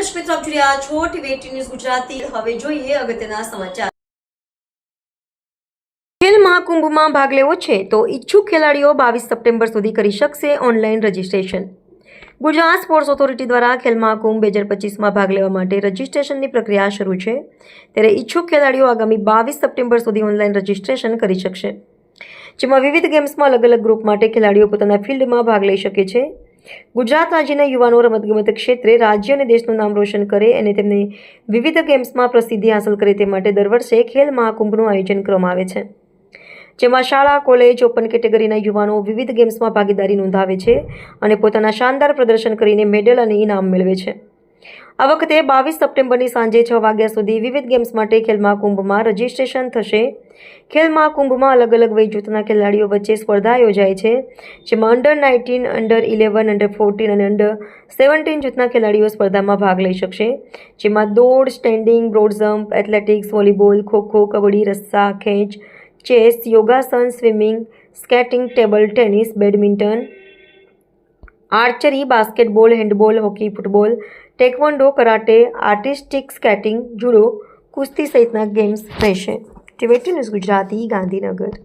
દર્શક મિત્રો ગુજરાતી. હવે જોઈએ અગત્યના સમાચાર. ખેલ મહાકુંભમાં ભાગ લેવો છે તો ઈચ્છુક ખેલાડીઓ બાવીસ સપ્ટેમ્બર સુધી કરી શકશે online registration. Gujarat sports authority દ્વારા ખેલ મહાકુંભ બે હજાર પચીસમાં ભાગ લેવા માટે રજીસ્ટ્રેશનની પ્રક્રિયા શરૂ છે. ત્યારે ઈચ્છુક ખેલાડીઓ આગામી બાવીસ સપ્ટેમ્બર સુધી ઓનલાઈન રજીસ્ટ્રેશન કરી શકશે. જેમાં વિવિધ ગેમ્સમાં અલગ અલગ ગ્રુપ માટે ખેલાડીઓ પોતાના ફિલ્ડમાં ભાગ લઈ શકે છે. ગુજરાત રાજ્યના યુવાનો રમતગમત ક્ષેત્રે રાજ્ય અને દેશનું નામ રોશન કરે અને તેમને વિવિધ ગેમ્સમાં પ્રસિદ્ધિ હાંસલ કરે તે માટે દર વર્ષે ખેલ મહાકુંભનું આયોજન કરવામાં આવે છે. જેમાં શાળા કોલેજ ઓપન કેટેગરીના યુવાનો વિવિધ ગેમ્સમાં ભાગીદારી નોંધાવે છે અને પોતાના શાનદાર પ્રદર્શન કરીને મેડલ અને ઇનામ મેળવે છે. આ વખતે બાવીસ સપ્ટેમ્બરની સાંજે છ વાગ્યા સુધી વિવિધ ગેમ્સ માટે ખેલ મહાકુંભમાં રજીસ્ટ્રેશન થશે. ખેલ મહાકુંભમાં અલગ અલગ વય જૂથના ખેલાડીઓ વચ્ચે સ્પર્ધા યોજાય છે, જેમાં under nineteen under eleven under fourteen અને અંડર સેવન્ટીન જૂથના ખેલાડીઓ સ્પર્ધામાં ભાગ લઈ શકશે, જેમાં દોડ standing broad jump athletics volleyball khokho, kabaddi, રસ્સા, ખેંચ ચેસ યોગાસન swimming skating table tennis badminton archery, basketball, handball, hockey, football, taekwondo, karate, artistic skating, judo, કુસ્તી સહિતના ગેમ્સ રહેશે. ટીવેટી ન્યૂઝ ગુજરાતી, ગાંધીનગર.